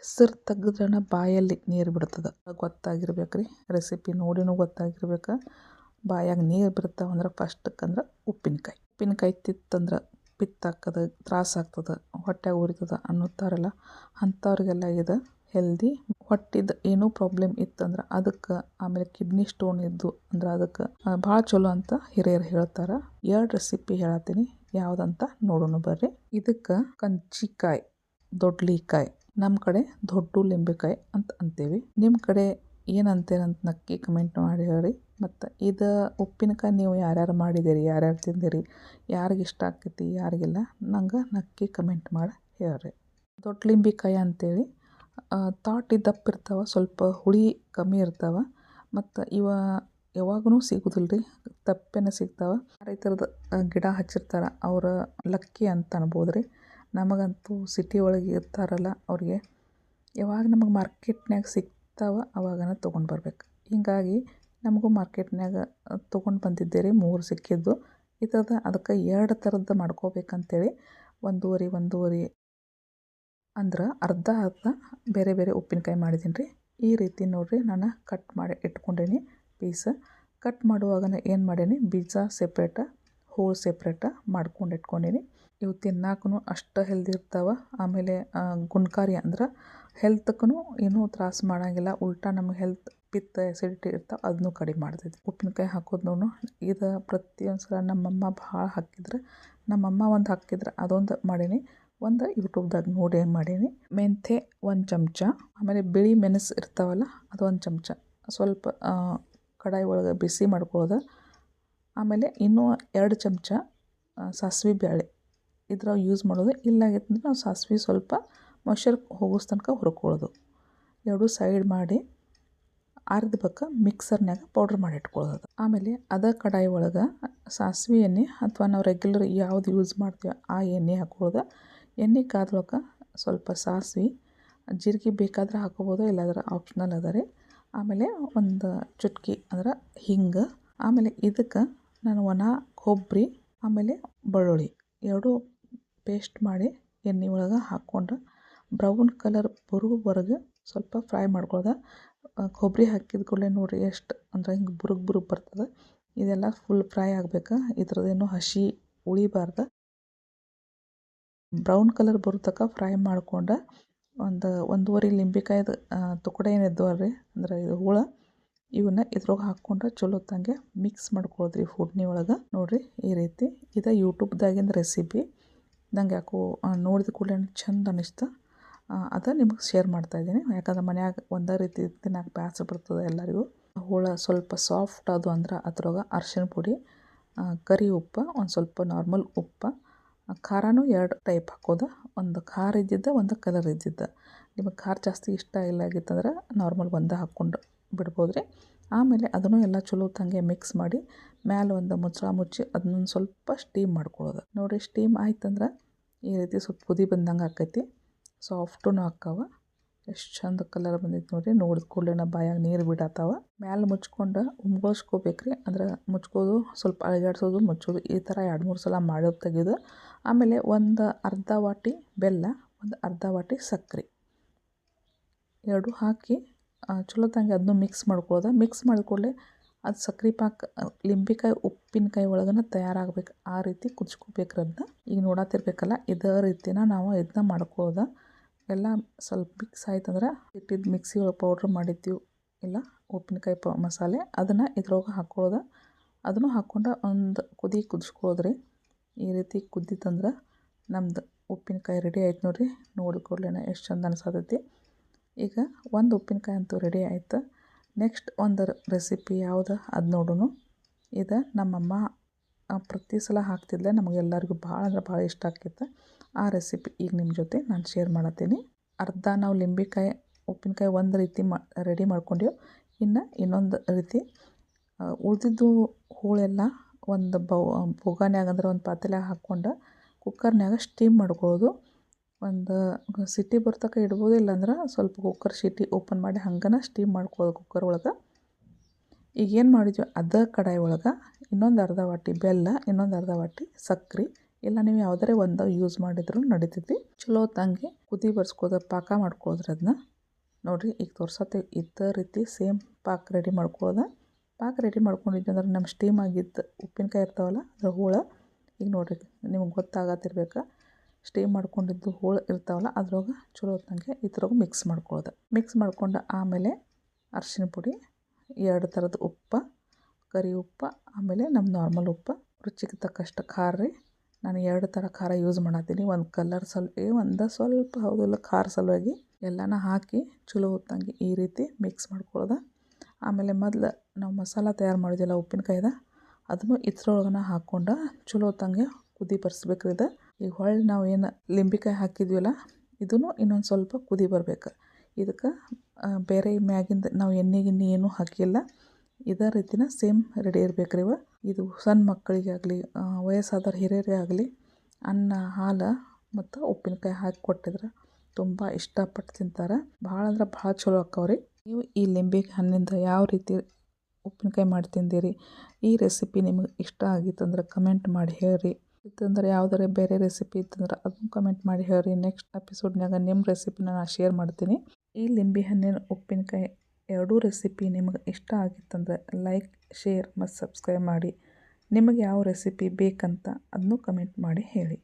ಹೆಸರು ತೆಗೆದ್ರಣ ಬಾಯಲ್ಲಿ ನೀರು ಬಿಡ್ತದೆ. ಗೊತ್ತಾಗಿರ್ಬೇಕು ರೀ ರೆಸಿಪಿ ನೋಡಿನೂ ಗೊತ್ತಾಗಿರ್ಬೇಕು. ಬಾಯಾಗ ನೀರು ಬಿಡ್ತಾವಂದ್ರೆ ಫಸ್ಟಕ್ಕಂದ್ರೆ ಉಪ್ಪಿನಕಾಯಿ. ಉಪ್ಪಿನಕಾಯಿ ತಿತ್ತಂದ್ರೆ ಪಿತ್ತಾಕದ ತ್ರಾಸ ಆಗ್ತದೆ ಹೊಟ್ಟೆ ಉರಿತದೆ ಅನ್ನುತ್ತಾರಲ್ಲ, ಅಂಥವ್ರಿಗೆಲ್ಲ ಇದು ಹೆಲ್ದಿ ಹೊಟ್ಟಿದ್ದು ಏನೂ ಪ್ರಾಬ್ಲಮ್ ಇತ್ತಂದ್ರೆ ಅದಕ್ಕೆ ಆಮೇಲೆ ಕಿಡ್ನಿ ಸ್ಟೋನ್ ಇದ್ದು ಅಂದ್ರೆ ಅದಕ್ಕೆ ಭಾಳ ಚಲೋ ಅಂತ ಹಿರಿಯರು ಹೇಳ್ತಾರೆ. ಎರಡು ರೆಸಿಪಿ ಹೇಳತ್ತೀನಿ ಯಾವುದಂತ ನೋಡೋಣ ಬರ್ರಿ. ಇದಕ್ಕೆ ಕಂಚಿಕಾಯಿ, ದೊಡ್ಲಿಕಾಯಿ. ನಮ್ಮ ಕಡೆ ದೊಡ್ಡ ಲಿಂಬೆಕಾಯಿ ಅಂತ ಅಂತೀವಿ. ನಿಮ್ಮ ಕಡೆ ಏನು ಅಂತೀರಂತ ನಕ್ಕಿ ಕಮೆಂಟ್ ಮಾಡಿ ಹೇಳಿ ಮತ್ತು ಇದು ಉಪ್ಪಿನಕಾಯಿ ನೀವು ಯಾರ್ಯಾರು ಮಾಡಿದ್ದೀರಿ ಯಾರ್ಯಾರು ತಿಂದಿರಿ, ಯಾರಿಗೆ ಇಷ್ಟ ಆಕೈತಿ, ಯಾರಿಗಿಲ್ಲ, ನಂಗೆ ನಕ್ಕಿ ಕಮೆಂಟ್ ಮಾಡಿ ಹೇಳ್ರಿ. ದೊಡ್ಡ ಲಿಂಬೆಕಾಯಿ ಅಂತೇಳಿ ತಾಟಿ ದಪ್ಪ ಇರ್ತಾವೆ, ಸ್ವಲ್ಪ ಹುಳಿ ಕಮ್ಮಿ ಇರ್ತಾವೆ, ಮತ್ತು ಇವ ಯಾವಾಗೂ ಸಿಗೋದಿಲ್ಲ ರೀ ತಪ್ಪೇನೆ ಸಿಗ್ತಾವೆ. ರೈತರದ ಗಿಡ ಹಚ್ಚಿರ್ತಾರೆ, ಅವರ ಲಕ್ಕಿ ಅಂತ ಅನ್ಬೋದು ರೀ ನಮಗಂತೂ ಸಿಟಿ ಒಳಗೆ ಇರ್ತಾರಲ್ಲ ಅವ್ರಿಗೆ, ಯಾವಾಗ ನಮಗೆ ಮಾರ್ಕೆಟ್ನ್ಯಾಗ ಸಿಗ್ತಾವ ಅವಾಗನ ತೊಗೊಂಡು ಬರ್ಬೇಕು. ಹೀಗಾಗಿ ನಮಗೂ ಮಾರ್ಕೆಟ್ನ್ಯಾಗ ತೊಗೊಂಡು ಬಂದಿದ್ದೆ ರೀ ಮೂರು ಸಿಕ್ಕಿದ್ದು. ಇದ್ರದ್ದು ಅದಕ್ಕೆ ಎರಡು ಥರದ್ದು ಮಾಡ್ಕೋಬೇಕಂತೇಳಿ ಒಂದೂವರೆ ಒಂದೂವರೆ ಅಂದ್ರೆ ಅರ್ಧ ಅರ್ಧ ಬೇರೆ ಬೇರೆ ಉಪ್ಪಿನಕಾಯಿ ಮಾಡಿದ್ದೀನಿ ರೀ ಈ ರೀತಿ ನೋಡಿರಿ ನಾನು ಕಟ್ ಮಾಡಿ ಇಟ್ಕೊಂಡೇನಿ ಪೀಸ ಕಟ್ ಮಾಡುವಾಗ ಏನು ಮಾಡೇನಿ ಬೀಜ ಸೆಪ್ರೇಟ ಹೋಳು ಸೆಪ್ರೇಟ ಮಾಡ್ಕೊಂಡು ಇಟ್ಕೊಂಡೀನಿ. ಇವು ತಿನ್ನಾಕೂ ಅಷ್ಟು ಹೆಲ್ದಿ ಇರ್ತಾವೆ. ಆಮೇಲೆ ಗುಣಕಾರಿ ಅಂದ್ರೆ ಹೆಲ್ತ್ಗೂ ಏನೂ ತ್ರಾಸು ಮಾಡೋಂಗಿಲ್ಲ. ಉಲ್ಟಾ ನಮಗೆ ಹೆಲ್ತ್ ಪಿತ್ತ ಎಸಿಡಿಟಿ ಇರ್ತಾವೆ ಅದನ್ನೂ ಕಡಿಮೆ ಮಾಡ್ತೈತಿ. ಉಪ್ಪಿನಕಾಯಿ ಹಾಕೋದು ಇದು ಪ್ರತಿಯೊಂದು ಸಲ ನಮ್ಮಮ್ಮ ಭಾಳ ಹಾಕಿದ್ರೆ, ನಮ್ಮಮ್ಮ ಒಂದು ಹಾಕಿದ್ರೆ ಅದೊಂದು ಮಾಡೀನಿ. ಒಂದು ಯೂಟ್ಯೂಬ್ದಾಗ ನೋಡಿ ಏನು ಮಾಡೀನಿ. ಮೆಂತೆ ಒಂದು ಚಮಚ, ಆಮೇಲೆ ಬಿಳಿ ಮೆಣಸು ಇರ್ತಾವಲ್ಲ, ಅದು ಒಂದು ಚಮಚ. ಸ್ವಲ್ಪ ಕಡಾಯಿ ಒಳಗೆ ಬಿಸಿ ಮಾಡ್ಕೊಳ್ಳೋದು ಆಮೇಲೆ ಇನ್ನೂ ಎರಡು ಚಮಚ ಸಾಸಿವೆ ಬೇಳೆ ಇದ್ರ ಯೂಸ್ ಮಾಡೋದು ಇಲ್ಲಾಗೈತಂದ್ರೆ ನಾವು ಸಾಸಿವೆ ಸ್ವಲ್ಪ ಮೊಯ್ಶ್ಚರ್ ಹೋಗೋಸ್ ತನಕ ಹುರ್ಕೊಳ್ಳೋದು. ಎರಡು ಸೈಡ್ ಮಾಡಿ ಅರ್ಧಕ್ಕೆ ಮಿಕ್ಸರ್ನ್ಯಾಗ ಪೌಡ್ರ್ ಮಾಡಿ ಇಟ್ಕೊಳ್ಳೋದು ಆಮೇಲೆ ಅದೇ ಕಡಾಯಿ ಒಳಗೆ ಸಾಸಿವೆ ಎಣ್ಣೆ ಅಥವಾ ನಾವು ರೆಗ್ಯುಲರ್ ಯಾವ್ದು ಯೂಸ್ ಮಾಡ್ತೀವಿ ಆ ಎಣ್ಣೆ ಹಾಕೊಳ್ಳೋದು ಎಣ್ಣೆ ಕಾದ್ಳಕ ಸ್ವಲ್ಪ ಸಾಸಿವೆ, ಜೀರಿಗೆ ಬೇಕಾದ್ರೆ ಹಾಕೋಬೋದು, ಇಲ್ಲಾದ್ರೆ ಆಪ್ಷನಲ್ ಅದ ರೀ ಆಮೇಲೆ ಒಂದು ಚುಟ್ಕಿ ಅಂದ್ರೆ ಹಿಂಗೆ. ಆಮೇಲೆ ಇದಕ್ಕೆ ನಾನು ಒಣ ಕೊಬ್ಬರಿ ಆಮೇಲೆ ಬೆಳ್ಳುಳ್ಳಿ ಎರಡೂ ಪೇಸ್ಟ್ ಮಾಡಿ ಎಣ್ಣೆ ಒಳಗೆ ಹಾಕ್ಕೊಂಡು ಬ್ರೌನ್ ಕಲರ್ ಬರೋವರೆಗೆ ಸ್ವಲ್ಪ ಫ್ರೈ ಮಾಡ್ಕೊಳ್ದೆ. ಕೊಬ್ಬರಿ ಹಾಕಿದ ಕೂಡಲೇ ನೋಡಿರಿ ಎಷ್ಟು ಅಂದರೆ ಹಿಂಗೆ ಬುರುಗ್ ಬುರುಗ್ ಬರ್ತದೆ. ಇದೆಲ್ಲ ಫುಲ್ ಫ್ರೈ ಆಗಬೇಕು. ಇದ್ರದ್ದೇನು ಹಸಿ ಉಳಿಬಾರ್ದು. ಬ್ರೌನ್ ಕಲರ್ ಬರೋ ಫ್ರೈ ಮಾಡ್ಕೊಂಡು ಒಂದು, ಒಂದೂವರೆ ಲಿಂಬೆಕಾಯ್ದು ತುಕಡೆ ಏನಿದ್ದವಲ್ಲ ರೀ ಅಂದ್ರೆ ಇದು ಹುಳ ಇವನ್ನ ಇದ್ರೊಳಗೆ ಹಾಕ್ಕೊಂಡು ಚಲೋತ್ತಂಗೆ ಮಿಕ್ಸ್ ಮಾಡ್ಕೊಳ್ಳೋದ್ರಿ ಫುಡ್ನಿ ಒಳಗೆ. ನೋಡಿರಿ ಈ ರೀತಿ ಇದು ಯೂಟ್ಯೂಬ್ದಾಗಿಂದ ರೆಸಿಪಿ ನಂಗೆ ಯಾಕೋ ನೋಡಿದ ಕೂಡಲೇ ಚಂದ ಅನ್ನಿಸ್ತು ಅದು ನಿಮಗೆ ಶೇರ್ ಮಾಡ್ತಾಯಿದ್ದೀನಿ ಯಾಕಂದ್ರೆ ಮನ್ಯಾಗ ಒಂದೇ ರೀತಿ ತಿನ್ನಕ್ಕೆ ಬ್ಯಾಸ ಬರ್ತದೆ ಎಲ್ಲರಿಗೂ. ಹುಳ ಸ್ವಲ್ಪ ಸಾಫ್ಟ್ ಅದು ಅಂದ್ರೆ ಅದ್ರೊಳಗೆ ಅರ್ಶಿನ ಪುಡಿ ಕರಿ ಉಪ್ಪು, ಒಂದು ಸ್ವಲ್ಪ ನಾರ್ಮಲ್ ಉಪ್ಪು ಖಾರನೂ ಎರಡು ಟೈಪ್ ಹಾಕೋದು. ಒಂದು ಖಾರ ಇದ್ದಿದ್ದು, ಒಂದು ಕಲರ್ ಇದ್ದಿದ್ದ. ನಿಮಗೆ ಖಾರ ಜಾಸ್ತಿ ಇಷ್ಟ ಇಲ್ಲ ಆಗಿತ್ತಂದ್ರೆ ನಾರ್ಮಲ್ ಒಂದೇ ಹಾಕ್ಕೊಂಡು ಬಿಡ್ಬೋದು ರೀ ಆಮೇಲೆ ಅದನ್ನು ಎಲ್ಲ ಚಲೋ ತಂಗೆ ಮಿಕ್ಸ್ ಮಾಡಿ ಮ್ಯಾಲೆ ಒಂದು ಮುಚ್ಚಳ ಮುಚ್ಚಿ ಅದನ್ನೊಂದು ಸ್ವಲ್ಪ ಸ್ಟೀಮ್ ಮಾಡ್ಕೊಳ್ಳೋದು ನೋಡಿ ಸ್ಟೀಮ್ ಆಯ್ತಂದ್ರೆ ಈ ರೀತಿ ಸ್ವಲ್ಪ ಕುದಿ ಬಂದಂಗೆ ಆಕೈತಿ. ಸಾಫ್ಟೂ ಆಕ್ಕಾವ. ಎಷ್ಟು ಚಂದ ಕಲರ್ ಬಂದೈತೆ ನೋಡಿರಿ. ನೋಡಿದ ಕೂಡಲೇ ಬಾಯಾಗ ನೀರು ಬಿಡತ್ತಾವ ಮ್ಯಾಲೆ ಮುಚ್ಕೊಂಡು ಉಮ್ಗೋಸ್ಕೋಬೇಕು ರೀ ಅಂದ್ರೆ ಮುಚ್ಕೋದು ಸ್ವಲ್ಪ ಅಳಗಾಡ್ಸೋದು, ಮುಚ್ಚೋದು ಈ ಥರ ಎರಡು ಮೂರು ಸಲ ಮಾಡೋದು ತೆಗೆದು ಆಮೇಲೆ ಒಂದು ಅರ್ಧ ವಾಟಿ ಬೆಲ್ಲ, ಒಂದು ಅರ್ಧ ವಾಟಿ ಸಕ್ಕರೆ ಎರಡು ಹಾಕಿ ಚಲೋ ತಂಗೆ ಅದನ್ನು ಮಿಕ್ಸ್ ಮಾಡ್ಕೊಳ್ಳೋದು ಮಿಕ್ಸ್ ಮಾಡಿದ ಕೂಡಲೇ ಅದು ಸಕ್ರೆ ಪಾಕ ಲಿಂಬೆಕಾಯಿ, ಉಪ್ಪಿನಕಾಯಿ ಒಳಗನ ತಯಾರಾಗ್ಬೇಕು. ಆ ರೀತಿ ಕುದಿಸ್ಕೋಬೇಕು ಅದನ್ನ ಈಗ ನೋಡತ್ತಿರ್ಬೇಕಲ್ಲ ಇದೇ ರೀತಿನ ನಾವು ಇದನ್ನ ಮಾಡ್ಕೊಳ್ಳೋದು ಎಲ್ಲ ಸ್ವಲ್ಪ ಮಿಕ್ಸ್ ಆಯ್ತಂದ್ರೆ ಇಟ್ಟಿದ್ದು ಮಿಕ್ಸಿ ಒಳಗೆ ಪೌಡ್ರ್ ಮಾಡಿದ್ದೀವಿ ಇಲ್ಲ, ಉಪ್ಪಿನಕಾಯಿ ಪ, ಮಸಾಲೆ, ಅದನ್ನು ಇದ್ರೊಳಗೆ ಹಾಕ್ಕೊಳ್ಳೋದು ಅದನ್ನು ಹಾಕ್ಕೊಂಡು ಒಂದು ಕುದಿ ಕುದಿಸ್ಕೊಳ್ಳೋದ್ರಿ ಈ ರೀತಿ ಕುದ್ದಿತ್ತಂದ್ರೆ ನಮ್ದು ಉಪ್ಪಿನಕಾಯಿ ರೆಡಿ ಆಯ್ತು ನೋಡಿರಿ. ಕೂಡಲೇ ಎಷ್ಟು ಚಂದ ಅನ್ಸತೈತಿ. ಈಗ ಒಂದು ಉಪ್ಪಿನಕಾಯಿ ಅಂತೂ ರೆಡಿ ಆಯ್ತು. ನೆಕ್ಸ್ಟ್ ಒಂದು ರೆಸಿಪಿ ಯಾವುದು ಅದು ನೋಡೋಣ ಇದು ನಮ್ಮಮ್ಮ ಪ್ರತಿ ಸಲ ಹಾಕ್ತಿದ್ಲೆ ನಮಗೆಲ್ಲರಿಗೂ ಭಾಳ ಅಂದ್ರೆ ಭಾಳ ಇಷ್ಟ ಆಕ್ಕಿತ್ತು ಆ ರೆಸಿಪಿ ಈಗ ನಿಮ್ಮ ಜೊತೆ ನಾನು ಶೇರ್ ಮಾಡತ್ತೀನಿ ಅರ್ಧ ನಾವು ಲಿಂಬೆಕಾಯಿ, ಉಪ್ಪಿನಕಾಯಿ ಒಂದು ರೀತಿ ಮಾ ರೆಡಿ ಮಾಡ್ಕೊಂಡೆವು ಇನ್ನು ಇನ್ನೊಂದು ರೀತಿ ಉಳಿದಿದ್ದು ಹೂಳೆಲ್ಲ ಒಂದು ಬೌ ಬೊಗಾನ್ಯಾಗ ಅಂದ್ರೆ ಒಂದು ಪಾತ್ರೆಯಾಗ ಹಾಕ್ಕೊಂಡು ಕುಕ್ಕರ್ನ್ಯಾಗ ಸ್ಟೀಮ್ ಮಾಡ್ಕೊಳ್ಳೋದು ಒಂದು ಸಿಟಿ ಬರ್ತಕ ಇಡ್ಬೋದು ಇಲ್ಲಾಂದ್ರೆ ಸ್ವಲ್ಪ ಕುಕ್ಕರ್ ಸಿಟಿ ಓಪನ್ ಮಾಡಿ ಹಂಗನ ಸ್ಟೀಮ್ ಮಾಡ್ಕೊಳ್ಳೋದು ಕುಕ್ಕರ್ ಒಳಗೆ. ಈಗ ಏನು ಮಾಡಿದ್ವಿ? ಅದ ಕಡಾಯಿ ಒಳಗೆ ಇನ್ನೊಂದು ಅರ್ಧ ವಾಟಿ ಬೆಲ್ಲ, ಇನ್ನೊಂದು ಅರ್ಧ ವಾಟಿ ಸಕ್ರೆ, ಇಲ್ಲ ನೀವು ಯಾವುದರೆ ಒಂದು ಯೂಸ್ ಮಾಡಿದ್ರು ನಡೀತೈತಿ. ಚಲೋ ತಂಗೆ ಕುದಿ ಬರ್ಸ್ಕೋದ ಪಾಕ ಮಾಡ್ಕೋದ್ರೆ ಅದನ್ನ ನೋಡಿರಿ ಈಗ ತೋರ್ಸತ್ತೆ ಇದ್ದ ರೀತಿ ಸೇಮ್ ಪಾಕ ರೆಡಿ ಮಾಡ್ಕೊಳ್ಳೋದ ಪಾಕ ರೆಡಿ ಮಾಡ್ಕೊಂಡಿದ್ವಿ ಅಂದ್ರೆ ನಮ್ಮ ಸ್ಟೀಮ್ ಆಗಿದ್ದು ಉಪ್ಪಿನಕಾಯಿ ಇರ್ತಾವಲ್ಲ ಅದ್ರ ಹೋಳ. ಈಗ ನೋಡಿರಿ ನಿಮ್ಗೆ ಗೊತ್ತಾಗತ್ತಿರ್ಬೇಕು. ಸ್ಟೀಮ್ ಮಾಡ್ಕೊಂಡಿದ್ದು ಹೋಳು ಇರ್ತಾವಲ್ಲ, ಅದ್ರೊಳಗೆ ಚಲೋ ಹೊತ್ತಂಗೆ ಇದ್ರೊಳಗೆ ಮಿಕ್ಸ್ ಮಾಡ್ಕೊಳ್ಳೋದು ಮಿಕ್ಸ್ ಮಾಡ್ಕೊಂಡು ಆಮೇಲೆ ಅರಿಶಿನ ಪುಡಿ, ಎರಡು ಥರದ ಉಪ್ಪು, ಕರಿ ಉಪ್ಪು, ಆಮೇಲೆ ನಮ್ಮ ನಾರ್ಮಲ್ ಉಪ್ಪು. ರುಚಿಗೆ ತಕ್ಕಷ್ಟು ಖಾರ ರೀ. ನಾನು ಎರಡು ಥರ ಖಾರ ಯೂಸ್ ಮಾಡತ್ತೀನಿ ಒಂದು ಕಲರ್ ಸ್ವಲ್ಪ ಒಂದು ಸ್ವಲ್ಪ ಹೌದಿಲ್ಲ ಖಾರ ಸಲುವಾಗಿ ಎಲ್ಲನ ಹಾಕಿ ಚಲೋ ಹೊತ್ತಂಗೆ ಈ ರೀತಿ ಮಿಕ್ಸ್ ಮಾಡ್ಕೊಳ್ಳೋದು ಆಮೇಲೆ ಮೊದಲು ನಾವು ಮಸಾಲ ತಯಾರು ಮಾಡಿದ್ದೆಲ್ಲ ಉಪ್ಪಿನಕಾಯ್ದ, ಅದನ್ನು ಇದ್ರೊಳಗನ ಹಾಕ್ಕೊಂಡು ಚಲೋ ಹೊತ್ತಂಗೆ ಕುದಿ ಬರ್ಸ್ಬೇಕ್ರಿ ಇದು. ಈಗ ಹೊಳ್ಳಿ ನಾವು ಏನು ಲಿಂಬೆಕಾಯಿ ಹಾಕಿದ್ವಲ್ಲ ಇದನ್ನು ಇನ್ನೊಂದು ಸ್ವಲ್ಪ ಕುದಿ ಬರ್ಬೇಕು. ಇದಕ್ಕೆ ಬೇರೆ ಮ್ಯಾಗಿಂದ ನಾವು ಎಣ್ಣೆ ಗಿಣ್ಣೆ ಏನೂ ಹಾಕಿಲ್ಲ. ಇದೇ ರೀತಿನ ಸೇಮ್ ರೆಡಿ ಇರ್ಬೇಕು ರೀ ಇವ. ಇದು ಸಣ್ಣ ಮಕ್ಕಳಿಗೆ ಆಗಲಿ ವಯಸ್ಸಾದವ್ರು ಹಿರಿಯರೇ ಆಗಲಿ, ಅನ್ನ, ಹಾಲು ಮತ್ತು ಉಪ್ಪಿನಕಾಯಿ ಹಾಕಿ ಕೊಟ್ಟಿದ್ರೆ ತುಂಬ ಇಷ್ಟಪಟ್ಟು ತಿಂತಾರೆ. ಭಾಳ ಅಂದ್ರೆ ಭಾಳ ಚಲೋ ಆಕ್ಕವ್ರಿ ನೀವು ಈ ಲಿಂಬೆ ಹಣ್ಣಿಂದ ಯಾವ ರೀತಿ ಉಪ್ಪಿನಕಾಯಿ ಮಾಡಿ ತಿಂದಿರಿ, ಈ ರೆಸಿಪಿ ನಿಮಗೆ ಇಷ್ಟ ಆಗಿತ್ತಂದ್ರೆ ಕಮೆಂಟ್ ಮಾಡಿ ಹೇಳ್ರಿ. ಇತ್ತಂದ್ರೆ ಯಾವ್ದಾರ ಬೇರೆ ರೆಸಿಪಿ ಇತ್ತಂದ್ರೆ ಅದನ್ನು ಕಮೆಂಟ್ ಮಾಡಿ ಹೇಳ್ರಿ. ನೆಕ್ಸ್ಟ್ ಎಪಿಸೋಡ್ನಾಗ ನಿಮ್ಮ ರೆಸಿಪಿನ ನಾನು ಶೇರ್ ಮಾಡ್ತೀನಿ. ಈ ಲಿಂಬೆ ಹಣ್ಣಿನ ಉಪ್ಪಿನಕಾಯಿ ಎರಡೂ ರೆಸಿಪಿ ನಿಮಗೆ ಇಷ್ಟ ಆಗಿತ್ತಂದ್ರೆ ಲೈಕ್ ಶೇರ್ ಮತ್ತು ಸಬ್ಸ್ಕ್ರೈಬ್ ಮಾಡಿ. ನಿಮಗೆ ಯಾವ ರೆಸಿಪಿ ಬೇಕಂತ ಅದನ್ನು ಕಮೆಂಟ್ ಮಾಡಿ ಹೇಳಿ.